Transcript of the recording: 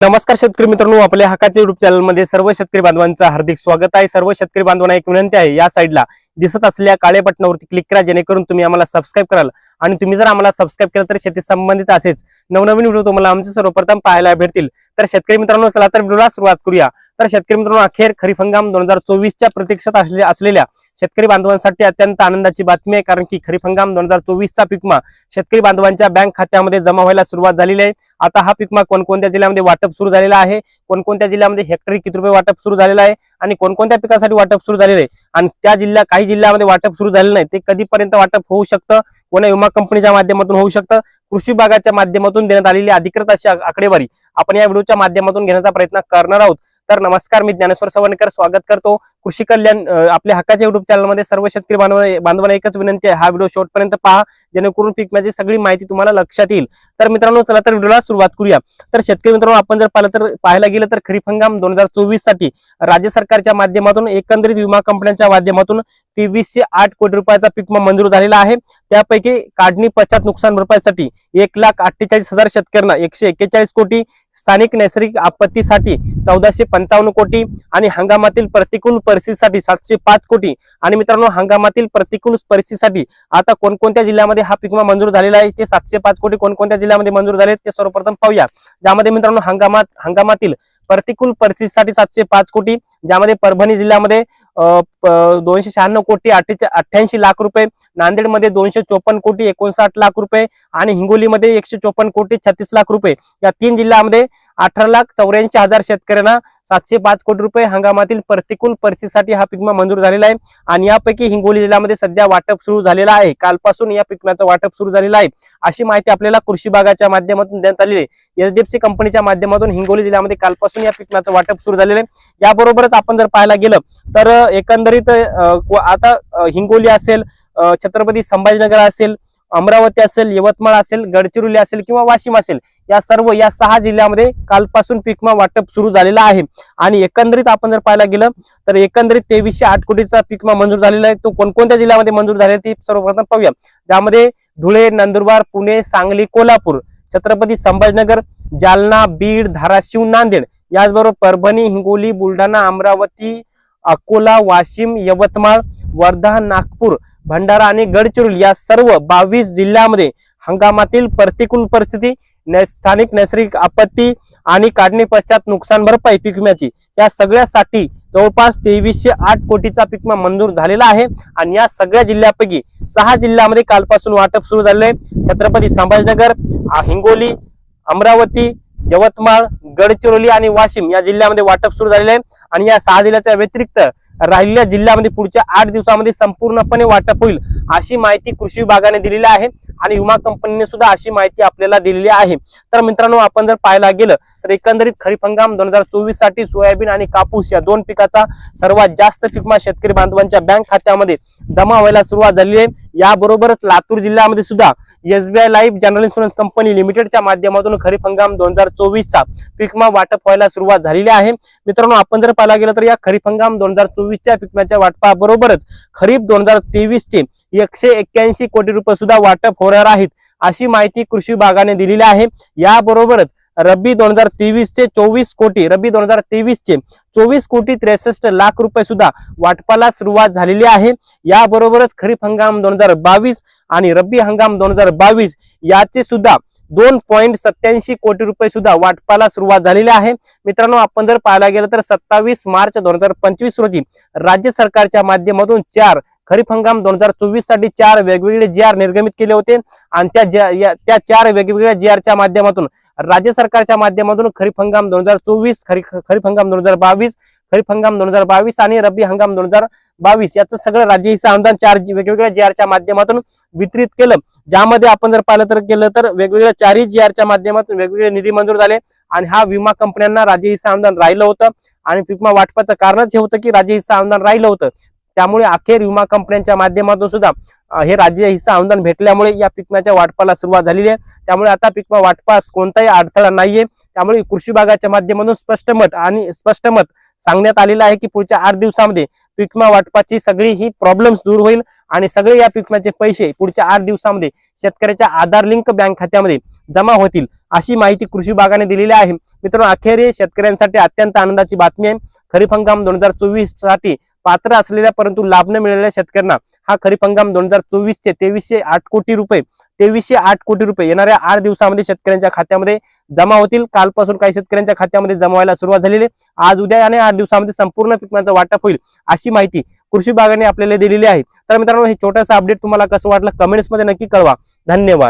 नमस्कार शेतकरी मित्रांनो आपल्या हकाच्या युट्यूब चॅनलमध्ये सर्व शेतकरी बांधवांचं हार्दिक स्वागत आहे. सर्व शेतकरी बांधवांना एक विनंती आहे या साईडला दिसत असलेल्या काळे बटनावरती क्लिक करा जेणेकरून तुम्ही आम्हाला सबस्क्राईब कराल. आणि तुम्ही जर आम्हाला सबस्क्राईब केलं तर शेती संबंधित असेच नवनवीन व्हिडिओ तुम्हाला आमचे सर्वप्रथम पाहायला भेटतील. तर शेतकरी मित्रांनो चला तर व्हिडिओला सुरुवात करूया. तर शेतकरी मित्रांनो अखेर खरीप हंगाम दोन हजार चोवीसच्या प्रतीक्षात असलेल्या शेतकरी बांधवांसाठी अत्यंत आनंदाची बातमी आहे कारण की खरीप हंगाम दोन हजार चोवीसचा पिकमा शेतकरी बांधवांच्या बँक खात्यामध्ये जमा व्हायला सुरुवात झालेली आहे. आता हा पिकमा कोणकोणत्या जिल्ह्यामध्ये वाटप सुरू झालेला आहे? कोणकोणत्या जिल्ह्यामध्ये हेक्टरी किती रुपये वाटप सुरू झालेलं आहे आणि कोणकोणत्या पिकासाठी वाटप सुरू झालेलं आहे? आणि त्या जिल्ह्या काही जिल्ह्यामध्ये वाटप सुरू झालेलं नाही ते कधीपर्यंत वाटप होऊ शकतं? कोणा विमा कंपनीच्या माध्यमातून होऊ शकतं? कृषी विभागाच्या माध्यमातून देण्यात आलेली अधिकृत अशी आकडेवारी आपण या व्हिडिओच्या माध्यमातून घेण्याचा प्रयत्न करणार आहोत. तर नमस्कार मी ज्ञानेश्वर सवणकर स्वागत करतो कृषी कल्याण आपल्या हक्काच्या युट्यूब चॅनलमध्ये सर्व शेतकरी बांधव बांधवांना एकच विनंती आहे हा व्हिडिओ शेवटपर्यंत पहा जेणेकरून पिकण्याची सगळी माहिती तुम्हाला लक्षात येईल. तर मित्रांनो चला तर व्हिडिओला सुरुवात करूया. तर शेतकरी मित्रांनो आपण जर पाहिलं तर पाहायला गेलं तर खरीप हंगाम दोन हजार चोवीससाठी राज्य सरकारच्या माध्यमातून एकंदरीत विमा कंपन्यांच्या माध्यमातून तेवीसशे आठ कोटी रुपयाचा पीक मंजूर झालेला आहे. त्यापैकी काढणी पश्चात नुकसान भरपाईसाठी एक लाख अठ्ठेचाळीस हजार शेतकऱ्यांना एकशे एक्केचाळीस कोटी स्थानिक नैसर्गिक आपत्तीसाठी चौदाशे पंचावन्न कोटी आणि हंगामातील प्रतिकूल परिस्थितीसाठी सातशे पाच कोटी. आणि मित्रांनो हंगामातील प्रतिकूल परिस्थितीसाठी आता कोणकोणत्या जिल्ह्यामध्ये हा पिकमा मंजूर झालेला आहे? ते सातशे पाच कोटी कोणकोणत्या जिल्ह्यामध्ये मंजूर झाले ते सर्वप्रथम पाहूया. ज्यामध्ये मित्रांनो हंगामात हंगामातील प्रतिकूल परिस्थितीसाठी सातशे पाच कोटी. ज्यामध्ये परभणी जिल्ह्यामध्ये दोनशे शहाण्णव कोटी अठ्ठ्याऐंशी लाख रुपये नांदेडमध्ये दोनशे चोपन्न कोटी एकोणसाठ लाख रुपये आणि हिंगोलीमध्ये एकशे चोपन्न कोटी छत्तीस लाख रुपये. या तीन जिल्ह्यामध्ये अठरा लाख चौऱ्याऐंशी हजार शेतकऱ्यांना सातशे पाच कोटी रुपये हंगामातील प्रतिकूल परिस्थितीसाठी हा पिकमा मंजूर झालेला आहे. आणि यापैकी हिंगोली जिल्ह्यामध्ये सध्या वाटप सुरू झालेला आहे. कालपासून या पिकम्याचं वाटप सुरू झालेलं आहे. अशी माहिती आपल्याला कृषी विभागाच्या माध्यमातून देण्यात आलेली आहे. एचडीएफसी कंपनीच्या माध्यमातून हिंगोली जिल्ह्यामध्ये कालपासून या पिकम्याचं वाटप सुरू झालेलं आहे. याबरोबरच आपण जर पाहायला गेलं तर एकंदरीत आता हिंगोली असेल छत्रपती संभाजीनगर असेल अमरावती असेल यवतमाळ असेल गडचिरोली असेल किंवा वाशिम असेल या सर्व या सहा जिल्ह्यामध्ये कालपासून पिकमा वाटप सुरू झालेलं आहे. आणि एकंदरीत आपण जर पाहायला गेलं तर एकंदरीत तेवीसशे आठ कोटीचा पिकमा मंजूर झालेला आहे. तो कोणकोणत्या जिल्ह्यामध्ये मंजूर झालेला ती सर्वप्रथम पाहूया. ज्यामध्ये धुळे नंदुरबार पुणे सांगली कोल्हापूर छत्रपती संभाजीनगर जालना बीड धाराशिव नांदेड याचबरोबर परभणी हिंगोली बुलढाणा अमरावती अकोला वाशिम यवतमाळ वर्धा नागपूर भंडारा आणि गडचिरोली या सर्व बावीस जिल्ह्यामध्ये हंगामातील प्रतिकूल परिस्थिती स्थानिक नैसर्गिक आपत्ती आणि काढणी पश्चात नुकसान भरपाई पीक विम्याची. या सगळ्यासाठी जवळपास तेवीसशे आठ कोटीचा पिकमा मंजूर झालेला आहे आणि या सगळ्या जिल्ह्यापैकी सहा जिल्ह्यामध्ये कालपासून वाटप सुरू झालेलं आहे. छत्रपती संभाजीनगर हिंगोली अमरावती यवतमाळ गडचिरोली आणि वाशिम या जिल्ह्यामध्ये वाटप सुरू झालेलं आहे. आणि या सहा जिल्ह्याच्या व्यतिरिक्त राहिलेल्या जिल्ह्यामध्ये पुढच्या आठ दिवसामध्ये संपूर्णपणे वाटप होईल अशी माहिती कृषी विभागाने दिलेली आहे आणि विमा कंपनीने सुद्धा अशी माहिती आपल्याला दिलेली आहे. तर मित्रांनो आपण जर पाहायला गेलं तर एकंदरीत खरीप हंगाम दोन हजार चोवीससाठी सोयाबीन आणि कापूस या दोन पिकाचा सर्वात जास्त पिकमा शेतकरी बांधवांच्या बँक खात्यामध्ये जमा व्हायला सुरुवात झाली आहे. याबरोबरच लातूर जिल्ह्यामध्ये सुद्धा SBI life general insurance company लिमिटेडच्या माध्यमातून खरीप हंगाम दोन हजार चोवीसचा पिकमा वाटप व्हायला सुरुवात झालेली आहे. मित्रांनो आपण जर पाहायला गेलं तर या खरीप हंगाम दोन हजार चोवीसच्या पिकांच्या वाटपाबरोबरच खरीप दोन हजार तेवीस चे एकशे एक्क्याऐंशी कोटी रुपये सुद्धा वाटप होणार आहेत अशी माहिती कृषी विभागाने दिलेली आहे. याबरोबरच रब्बी दोन हजार तेवीस चे चोवीस कोटी रब्बी दोन हजार तेवीस चे चोवीस कोटी त्रेसष्ट लाख रुपये सुद्धा वाटपाला सुरुवात झालेली आहे. याबरोबरच खरीप हंगाम दोन हजार बावीस आणि रब्बी हंगाम दोन हजार बावीस याचे सुद्धा दोन पॉईंट सत्याऐंशी कोटी रुपये सुद्धा वाटपाला सुरुवात झालेली आहे. मित्रांनो आपण जर पाहायला गेलं तर सत्तावीस मार्च दोन हजार पंचवीस रोजी राज्य सरकारच्या माध्यमातून चार खरीप हंगाम दोन हजार चोवीससाठी चार वेगवेगळे जी आर निर्गमित केले होते आणि त्या ज्या- त्या चार वेगवेगळ्या जी आरच्या माध्यमातून राज्य सरकारच्या माध्यमातून खरीप हंगाम दोन हजार चोवीस खरीप खरीप हंगाम दोन हजार बावीस खरीप हंगाम दोन हजार बावीस आणि रब्बी हंगाम दोन हजार बावीस. याचं सगळं राज्य हिस्सा अनुदान चार वेगवेगळ्या जी आरच्या माध्यमातून वितरित केलं. ज्यामध्ये आपण जर पाहिलं तर केलं तर वेगवेगळ्या चारही जी आरच्या माध्यमातून वेगवेगळे निधी मंजूर झाले आणि हा विमा कंपन्यांना राज्य हिस्सा अनुदान राहिलं होतं. आणि विमा वाटपाचं कारणच हे होतं की राज्य हिस्सा अनुदान राहिलं होतं. त्यामुळे अखेर विमा कंपन्यांच्या माध्यमातून सुद्धा हे राज्य हिस्सा अनुदान भेटल्यामुळे या पिकम्याच्या वाटपाला सुरुवात झालेली आहे. त्यामुळे आता पिकमा वाटपास कोणताही अडथळा नाहीये. त्यामुळे कृषी विभागाच्या माध्यमातून स्पष्ट मत आणि स्पष्ट मत सांगण्यात आलेलं आहे की पुढच्या आठ दिवसामध्ये पिकमा वाटपाची सगळी ही प्रॉब्लेम्स दूर होईल आणि सगळे या पिकम्याचे पैसे पुढच्या आठ दिवसामध्ये शेतकऱ्याच्या आधार लिंक बँक खात्यामध्ये जमा होतील अशी माहिती कृषी विभागाने दिलेली आहे. मित्रांनो अखेर हे शेतकऱ्यांसाठी अत्यंत आनंदाची बातमी आहे. खरीप हंगाम दोन हजार चोवीससाठी पात्र असलेल्या परंतु लाभ न मिळालेल्या शेतकऱ्यांना हा खरीप हंगाम दोन हजार चोवीस चे तेवीसशे आठ कोटी रुपये तेवीसशे आठ कोटी रुपये येणाऱ्या आठ दिवसामध्ये शेतकऱ्यांच्या खात्यामध्ये जमा होतील. कालपासून काही शेतकऱ्यांच्या खात्यामध्ये जमा व्हायला सुरुवात झालेली आहे. आज उद्या आणि आठ दिवसामध्ये संपूर्ण पिकांचं वाटप होईल अशी माहिती कृषी विभागाने आपल्याला दिलेली आहे. तर मित्रांनो हे छोटंसं अपडेट तुम्हाला कसं वाटलं? कमेंट्समध्ये नक्की कळवा. धन्यवाद.